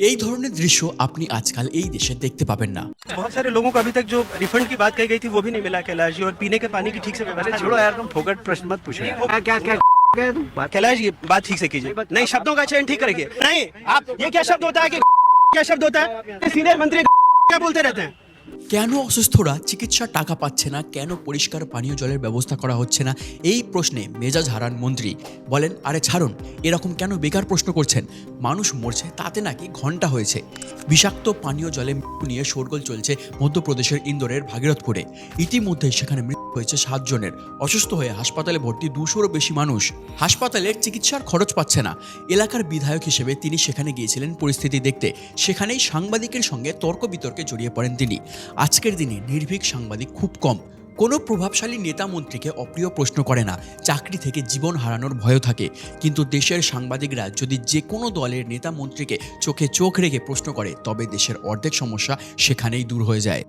এই ধরনের দৃশ্য আপনি আজকাল এই দেশে দেখতে পাবেন না बहुत सारे लोगों को अभी तक जो रिफंड की बात कही गई थी वो भी नहीं मिला कैलाश जी और पीने के पानी की ठीक से व्यवस्था छोड़ो यार तुम फोकट प्रश्न मत पूछो यार। क्या क्या क्या क्या तुम बात कैलाश जी बात ठीक से कीजिए नहीं शब्दों का चयन ठीक करिए नहीं आप ये क्या शब्द होता है कि क्या शब्द होता है सीनियर मंत्री क्या बोलते रहते हैं কেন অসুস্থরা চিকিৎসার টাকা পাচ্ছে না? কেন পরিষ্কার পানীয় জলের ব্যবস্থা করা হচ্ছে না? এই প্রশ্নে মেজাজ হারান মন্ত্রী। বলেন, আরে ছাড়ুন, এরকম কেন বেকার প্রশ্ন করছেন? মানুষ মরছে, তাতে নাকি ঘণ্টা হয়েছে। বিষাক্ত পানীয় জলে মৃত্যু নিয়ে শোরগোল চলছে মধ্যপ্রদেশের ইন্দোরের ভাগীরথপুরে। ইতিমধ্যে সেখানে মৃত্যু হয়েছে সাতজনের। অসুস্থ হয়ে হাসপাতালে ভর্তি দুশোরও বেশি মানুষ। হাসপাতালের চিকিৎসার খরচ পাচ্ছে না। এলাকার বিধায়ক হিসেবে তিনি সেখানে গিয়েছিলেন পরিস্থিতি দেখতে। সেখানেই সাংবাদিকের সঙ্গে তর্ক বিতর্কে জড়িয়ে পড়েন তিনি। আজকের দিনে নির্ভীক সাংবাদিক খুব কম। কোনো প্রভাবশালী নেতা মন্ত্রীকে অপ্রিয় প্রশ্ন করে না। চাকরি থেকে জীবন হারানোর ভয় থাকে। কিন্তু দেশের সাংবাদিকরা যদি যে কোনো দলের নেতা মন্ত্রীকে চোখে চোখ রেখে প্রশ্ন করে, তবে দেশের অর্ধেক সমস্যা সেখানেই দূর হয়ে যায়।